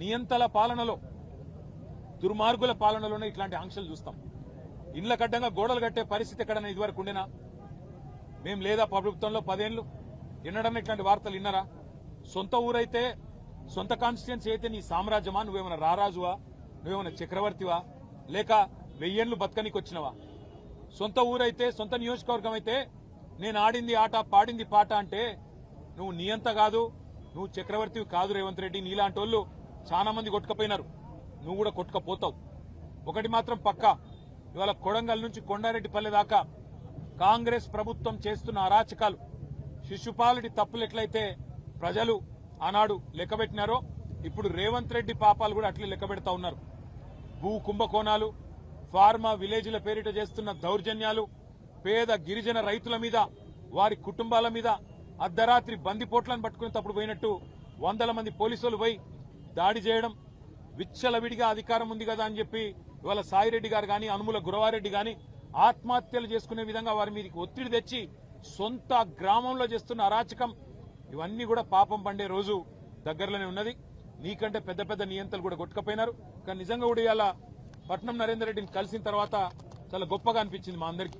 నియంతల పాలనలో దుర్మార్గుల పాలనలోనే ఇట్లాంటి ఆంక్షలు చూస్తాం. ఇండ్ల కడ్డంగా గోడలు కట్టే పరిస్థితి ఎక్కడన్నా ఇదివరకు ఉండేనా మేము లేదా ప్రభుత్వంలో పదేళ్ళు వినడమే ఇట్లాంటి వార్తలు విన్నారా? సొంత ఊరైతే సొంత కాన్స్టిట్యున్సీ అయితే నీ సామ్రాజ్యమా? నువ్వేమైనా రారాజువా? నువ్వేమైనా చక్రవర్తివా? లేక వెయ్యేళ్ళు బతకనికి వచ్చినవా? సొంత ఊరైతే సొంత నియోజకవర్గం అయితే నేను ఆడింది ఆట పాడింది పాట అంటే నువ్వు నియంత కాదు నువ్వు చక్రవర్తివి కాదు రేవంత్ రెడ్డి నీలాంటి వాళ్ళు చాలా మంది కొట్టుకపోయినారు. నువ్వు కూడా కొట్టుకపోతావు. ఒకటి మాత్రం పక్కా. ఇవాళ కొడంగల్ నుంచి కొండారెడ్డిపల్లె దాకా కాంగ్రెస్ ప్రభుత్వం చేస్తున్న అరాచకాలు. శిశుపాలుడి తప్పులు ఎట్లయితే ప్రజలు ఆనాడు లెక్కబెట్టినారో ఇప్పుడు రేవంత్ రెడ్డి పాపాలు కూడా అట్లే లెక్కబెడతా ఉన్నారు. భూ కుంభకోణాలు ఫార్మా విలేజ్ల పేరిట చేస్తున్న దౌర్జన్యాలు పేద గిరిజన రైతుల మీద వారి కుటుంబాల మీద అర్ధరాత్రి బందిపోట్లను పట్టుకునేటప్పుడు పోయినట్టు వందల మంది పోలీసులు పోయి దాడి చేయడం విచ్చలవిడిగా అధికారం ఉంది కదా అని చెప్పి ఇవాళ సాయిరెడ్డి గారు కానీ అనుముల గురవారెడ్డి కానీ ఆత్మహత్యలు చేసుకునే విధంగా వారి మీదకి ఒత్తిడి తెచ్చి సొంత గ్రామంలో చేస్తున్న అరాచకం ఇవన్నీ కూడా పాపం పండే రోజు దగ్గరలోనే ఉన్నది. నీకంటే పెద్ద పెద్ద నియంతలు కూడా కొట్టుకపోయినారు. కానీ నిజంగా కూడా ఇవాళ పట్నం నరేందర్ రెడ్డిని కలిసిన తర్వాత చాలా గొప్పగా అనిపించింది మా అందరికీ.